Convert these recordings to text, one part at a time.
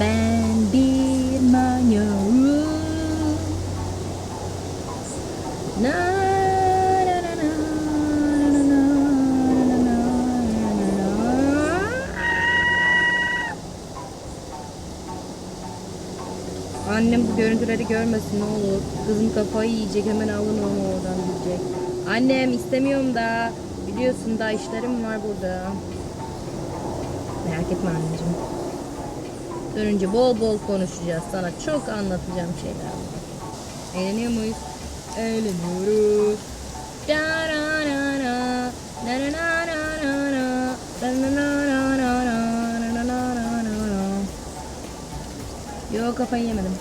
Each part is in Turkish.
Ben bir manyağım. Annem bu görüntüleri görmesin ne olur. Kızım kafayı yiyecek hemen alın onu oradan diyecek. Annem istemiyorum da biliyorsun da işlerim var burada. Merak etme anneciğim. Dönünce bol bol konuşacağız. Sana çok anlatacağım şeyler var. Eğleniyor muyuz? Eğleniyoruz. Da Yo kafayı yemedim.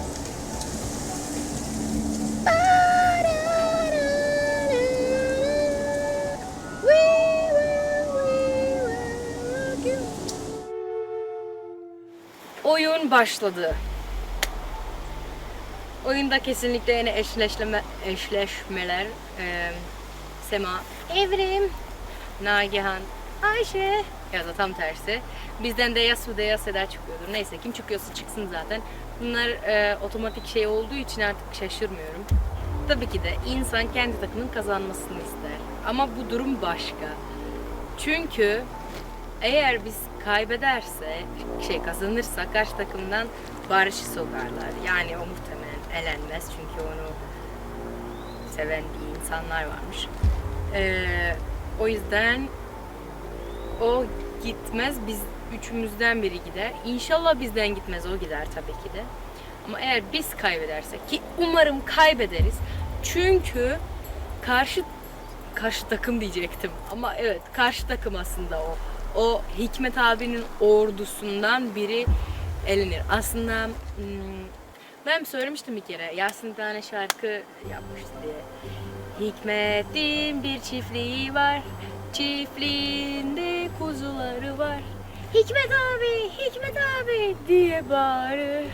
Oyun başladı. Oyunda kesinlikle yine eşleşleme, eşleşmeler. Ee, Sema, Evrim, Nagihan, Ayşe ya da tam tersi. Bizden de Yasu da Seda çıkıyordur. Neyse kim çıkıyorsa çıksın zaten. Bunlar e, otomatik şey olduğu için artık şaşırmıyorum. Tabii ki de insan kendi takımının kazanmasını ister. Ama bu durum başka. Çünkü eğer biz kaybederse, şey kazanırsa karşı takımdan barışı sokarlar. Yani o muhtemelen elenmez çünkü onu seven bir insanlar varmış. Ee, o yüzden o gitmez. Biz üçümüzden biri gider. İnşallah bizden gitmez. O gider tabii ki de. Ama eğer biz kaybedersek ki umarım kaybederiz. Çünkü karşı karşı takım diyecektim. Ama evet karşı takım aslında o. O Hikmet abinin ordusundan biri elenir. Aslında hmm, ben söylemiştim bir kere. Yasin bir tane şarkı yapmıştı diye. Hikmet'in bir çiftliği var. Çiftliğinde kuzuları var. Hikmet abi, Hikmet abi diye bağırır.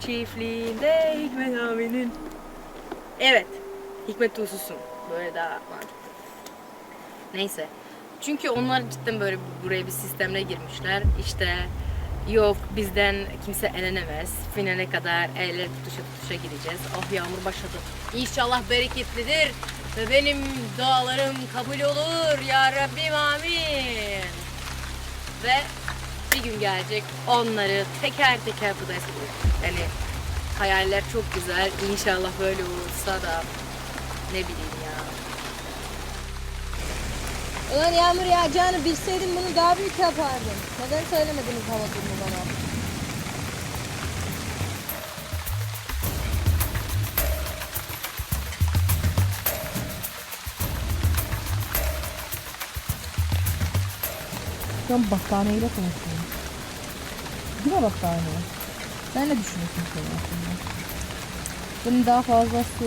Çiftliğinde Hikmet abinin. Evet, Hikmet Tuzlusun. Böyle daha mantıklı. Neyse. Çünkü onlar cidden böyle buraya bir sistemle girmişler. İşte yok bizden kimse elenemez. Finale kadar el ele tutuşa tutuşa gideceğiz. Oh yağmur başladı. İnşallah bereketlidir ve benim dualarım kabul olur. Ya Rabbim amin. Ve bir gün gelecek onları teker teker burada Yani hayaller çok güzel. İnşallah böyle olursa da ne bileyim ya. Ulan yağmur yağacağını bilseydim bunu daha büyük yapardım. Neden söylemediniz hava durumu bana? An battaniyeyle konuşuyorum. Değil mi battaniye? Sen ne düşünüyorsun senin hakkında? Bunun daha fazla su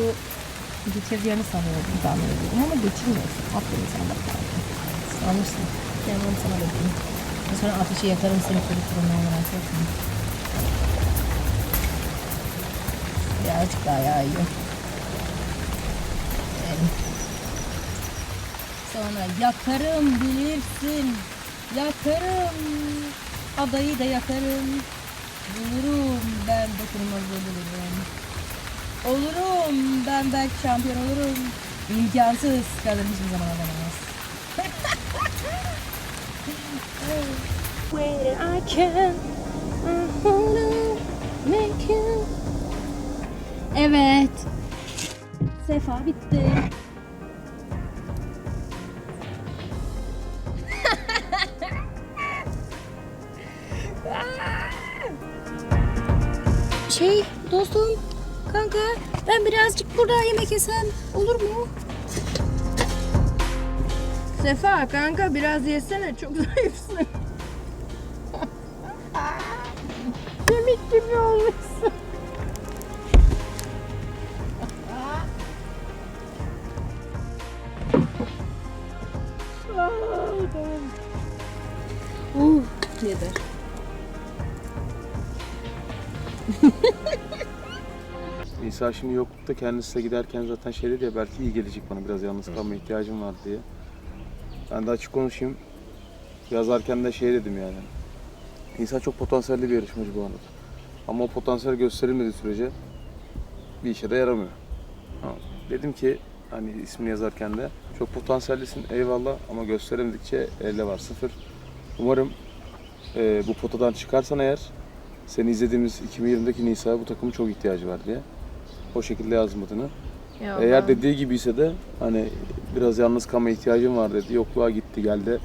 geçireceğini sanıyordum, ama geçirmiyorsun. Aferin sana battaniye. Yani onu sana bakayım. Sonra ateşi yakarım seni kuruturum ne merak etme. Birazcık daha yağıyor. Yani. Sonra yakarım bilirsin. Yakarım. Adayı da yakarım. Bulurum ben dokunulmaz olurum. Olurum ben belki şampiyon olurum. İmkansız kadın hiçbir zaman olamaz. Where I can make Evet. Sefa bitti. Şey dostum, kanka ben birazcık burada yemek yesem olur mu? Sefa kanka biraz yesene çok zayıfsın. Kemik gibi olmuşsun. Uh, yeter. İsa şimdi yoklukta kendisi de giderken zaten şey dedi ya belki iyi gelecek bana biraz yalnız kalma ihtiyacım var diye. Ben de açık konuşayım. Yazarken de şey dedim yani. İsa çok potansiyelli bir yarışmacı bu arada. Ama o potansiyel gösterilmediği sürece bir işe de yaramıyor. Ha, dedim ki hani ismini yazarken de çok potansiyellisin eyvallah ama gösteremedikçe elde var sıfır. Umarım e, bu potadan çıkarsan eğer seni izlediğimiz 2020'deki Nisa'ya bu takımın çok ihtiyacı var diye. O şekilde yazdım adını. Eğer dediği gibi ise de hani biraz yalnız kalma ihtiyacım var dedi. Yokluğa gitti geldi.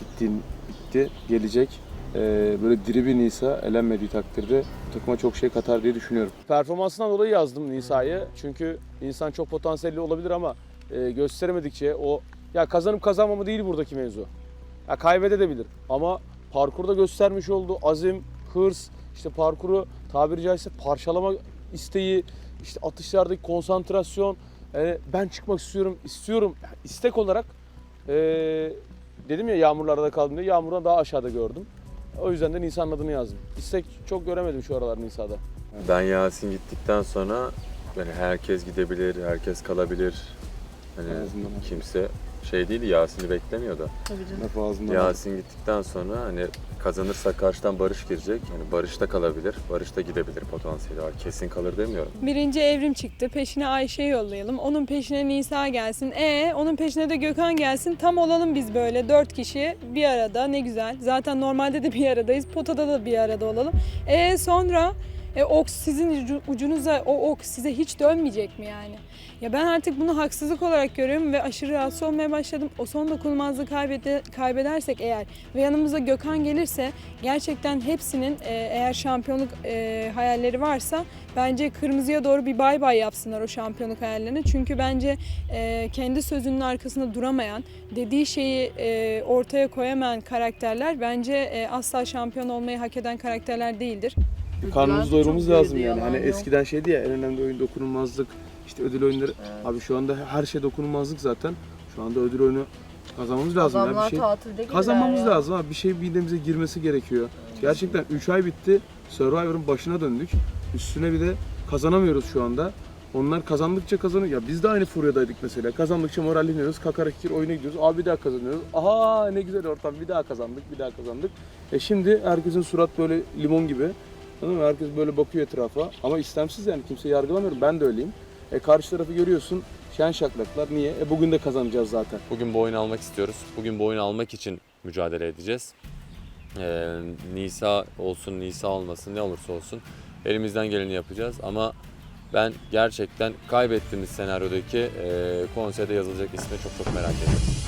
Gittiğin bitti. Gelecek. Ee, böyle diri bir Nisa elenmediği takdirde takıma çok şey katar diye düşünüyorum. Performansından dolayı yazdım Nisa'yı. Çünkü insan çok potansiyelli olabilir ama e, gösteremedikçe o ya kazanıp kazanmama değil buradaki mevzu. Ya kaybedebilir ama parkurda göstermiş olduğu azim, hırs, işte parkuru tabiri caizse parçalama isteği, işte atışlardaki konsantrasyon, yani ben çıkmak istiyorum, istiyorum. Yani istek olarak eee, dedim ya yağmurlarda kaldım diye yağmurdan daha aşağıda gördüm. O yüzden de Nisa'nın adını yazdım. İstek çok göremedim şu aralar Nisa'da. Ben Yasin gittikten sonra yani herkes gidebilir, herkes kalabilir. Hani kimse şey değil Yasin'i beklemiyordu. Laf ağzımdan. Yasin gittikten sonra hani kazanırsa karşıdan Barış girecek. Yani Barış da kalabilir, Barış da gidebilir potansiyeli var. Kesin kalır demiyorum. Birinci evrim çıktı. Peşine Ayşe'yi yollayalım. Onun peşine Nisa gelsin. E onun peşine de Gökhan gelsin. Tam olalım biz böyle dört kişi bir arada. Ne güzel. Zaten normalde de bir aradayız. Potada da bir arada olalım. E sonra e, ok sizin ucu- ucunuza o ok size hiç dönmeyecek mi yani? Ya ben artık bunu haksızlık olarak görüyorum ve aşırı rahatsız olmaya başladım. O son dokunulmazlığı kaybede, kaybedersek eğer ve yanımıza Gökhan gelirse gerçekten hepsinin e, eğer şampiyonluk e, hayalleri varsa bence kırmızıya doğru bir bay bay yapsınlar o şampiyonluk hayallerini. Çünkü bence e, kendi sözünün arkasında duramayan, dediği şeyi e, ortaya koyamayan karakterler bence e, asla şampiyon olmayı hak eden karakterler değildir. Karnımızı doyurmamız lazım yani. Hani eskiden şeydi ya en önemli oyun dokunulmazlık, işte ödül oyunları. Abi şu anda her şey dokunulmazlık zaten. Şu anda ödül oyunu kazanmamız lazım ya bir şey. tatilde Kazanmamız lazım abi. Bir şey midemize girmesi gerekiyor. Gerçekten 3 ay bitti. Survivor'ın başına döndük. Üstüne bir de kazanamıyoruz şu anda. Onlar kazandıkça kazanıyor. Ya biz de aynı furyadaydık mesela. Kazandıkça moralleniyoruz. Kakarakir oyuna gidiyoruz. Abi bir daha kazanıyoruz. Aha ne güzel ortam. Bir daha kazandık, bir daha kazandık. E şimdi herkesin surat böyle limon gibi. Anladın mı? Herkes böyle bakıyor etrafa. Ama istemsiz yani kimseyi yargılamıyorum. Ben de öyleyim. E karşı tarafı görüyorsun. Şen şaklaklar. Niye? E bugün de kazanacağız zaten. Bugün bu oyunu almak istiyoruz. Bugün bu oyunu almak için mücadele edeceğiz. Ee, Nisa olsun, Nisa olmasın ne olursa olsun elimizden geleni yapacağız ama ben gerçekten kaybettiğimiz senaryodaki e, konserde yazılacak ismi çok çok merak ediyorum.